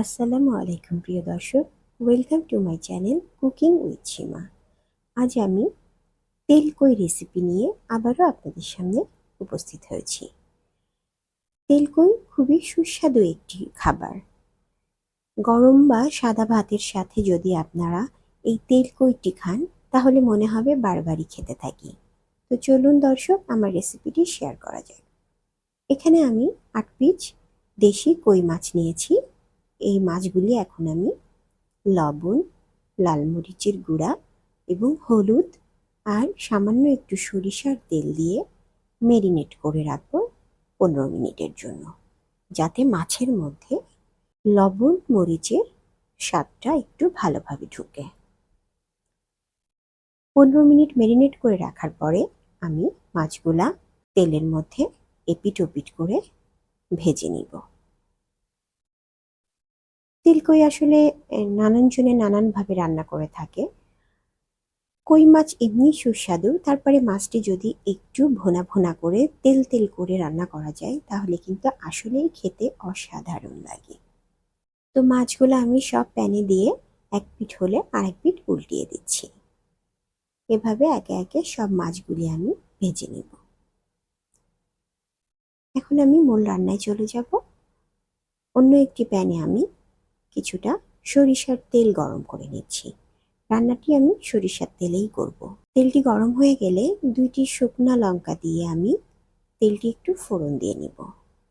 আসসালামু আলাইকুম, প্রিয় দর্শক। Welcome to my channel cooking with Seema আজ আমি তেলকই রেসিপি নিয়ে আবারও আপনাদের সামনে উপস্থিত হয়েছি। তেলকই খুবই সুস্বাদু একটি খাবার। গরম বা সাদা ভাতের সাথে যদি আপনারা এই তেলকইটি খান, তাহলে মনে হবে বারবারই খেতে থাকি। তো চলুন দর্শক, আমার রেসিপিটি শেয়ার করা যায় এখানে আমি আট পিস দেশি কই মাছ নিয়েছি। এই মাছগুলি এখন আমি লবণ, লাল মরিচের গুঁড়া এবং হলুদ আর সামান্য একটু সরিষার তেল দিয়ে মেরিনেট করে রাখব পনেরো মিনিটের জন্য, যাতে মাছের মধ্যে লবণ, মরিচের স্বাদটা একটু ভালোভাবে ঢুকে। পনেরো মিনিট মেরিনেট করে রাখার পরে আমি মাছগুলা তেলের মধ্যে এপিট ওপিট করে ভেজে নিব। তিলকই আসলে নানান জনে নানানভাবে রান্না করে থাকে। কই মাছ এমনি সুস্বাদু, তারপরে মাছটি যদি একটু ভোনা ভোনা করে তেল তেল করে রান্না করা যায়, তাহলে কিন্তু আসলেই খেতে অসাধারণ লাগে। তো মাছগুলো আমি সব প্যানে দিয়ে এক পিঠ হলে আরেক পিঠ উল্টিয়ে দিচ্ছি। এভাবে একে একে সব মাছগুলি আমি ভেজে নিব। এখন আমি মূল রান্নায় চলে যাব। অন্য একটি প্যানে আমি কিছুটা সরিষার তেল গরম করে নিচ্ছি। রান্নাটি আমি সরিষার তেলেই করব। তেলটি গরম হয়ে গেলে দুইটি শুকনা লঙ্কা দিয়ে আমি তেলটি একটু ফোড়ন দিয়ে নিব।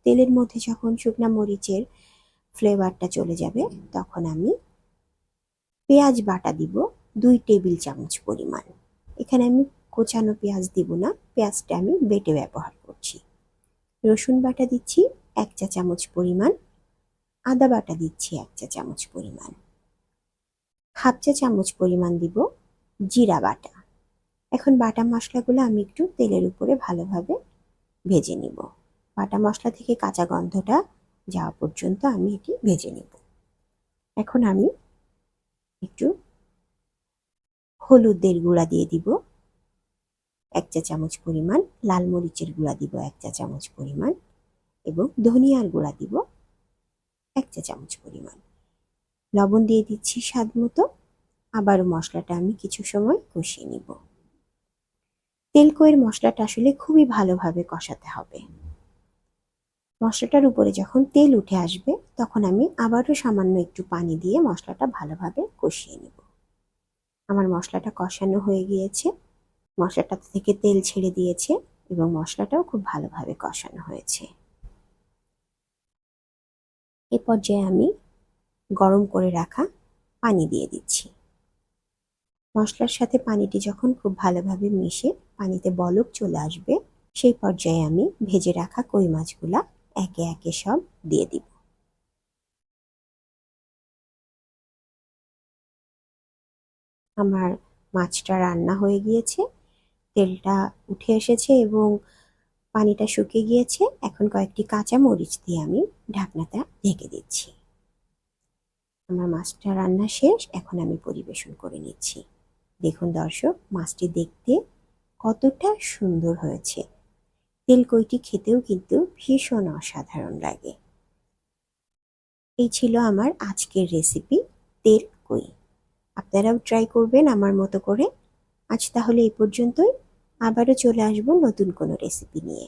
তেলের মধ্যে যখন শুকনা মরিচের ফ্লেভারটা চলে যাবে, তখন আমি পেঁয়াজ বাটা দিব দুই টেবিল চামচ পরিমাণ। এখানে আমি কোচানো পেঁয়াজ দিব না, পেঁয়াজটা আমি বেটে ব্যবহার করছি। রসুন বাটা দিচ্ছি এক চা চামচ পরিমাণ। আদা বাটা দিচ্ছি এক চা চামচ পরিমাণ। হাফ চা চামচ পরিমাণ দিব জিরা বাটা। এখন বাটা মশলাগুলো আমি একটু তেলের উপরে ভালোভাবে ভেজে নিব। বাটা মশলা থেকে কাঁচা গন্ধটা যাওয়া পর্যন্ত আমি এটি ভেজে নিব। এখন আমি একটু হলুদের গুঁড়া দিয়ে দিব। এক চা চামচ পরিমাণ, লাল মরিচের গুঁড়া দিব এক চা চামচ পরিমাণ এবং ধনিয়ার গুঁড়া দিব এক চা চামচ পরিমাণ। লবণ দিয়ে দিচ্ছি স্বাদ মতো। আবারও মশলাটা আমি কিছু সময় কষিয়ে নিব। তেলকয়ের মশলাটা আসলে খুবই ভালোভাবে কষাতে হবে। মশলাটার উপরে যখন তেল উঠে আসবে, তখন আমি আবারও সামান্য একটু পানি দিয়ে মশলাটা ভালোভাবে কষিয়ে নিব। আমার মশলাটা কষানো হয়ে গিয়েছে। মশলাটা থেকে তেল ছেড়ে দিয়েছে এবং মশলাটাও খুব ভালোভাবে কষানো হয়েছে। এ পর্যায়ে আমি গরম করে রাখা পানি দিয়ে দিচ্ছি। মশলার সাথে পানিটি যখন খুব ভালোভাবে মিশে পানিতে বলক চলে আসবে, সেই পর্যায়ে আমি ভেজে রাখা কই মাছগুলা একে একে সব দিয়ে দিব। আমার মাছটা রান্না হয়ে গিয়েছে, তেলটা উঠে এসেছে এবং পানিটা শুকিয়ে গিয়েছে। এখন কয়েকটি কাঁচা মরিচ দিয়ে আমি ঢাকনাটা ঢেকে দিচ্ছি। আমার মাছটা রান্না শেষ, এখন আমি পরিবেশন করে নিচ্ছি। দেখুন দর্শক, মাছটি দেখতে কতটা সুন্দর হয়েছে। তেলকইটি খেতেও কিন্তু ভীষণ অসাধারণ লাগে। এই ছিল আমার আজকের রেসিপি তেল কই। আপনারাও ট্রাই করবেন আমার মতো করে। আজ তাহলে এই পর্যন্তই। আবারও চলে আসব নতুন কোনো রেসিপি নিয়ে।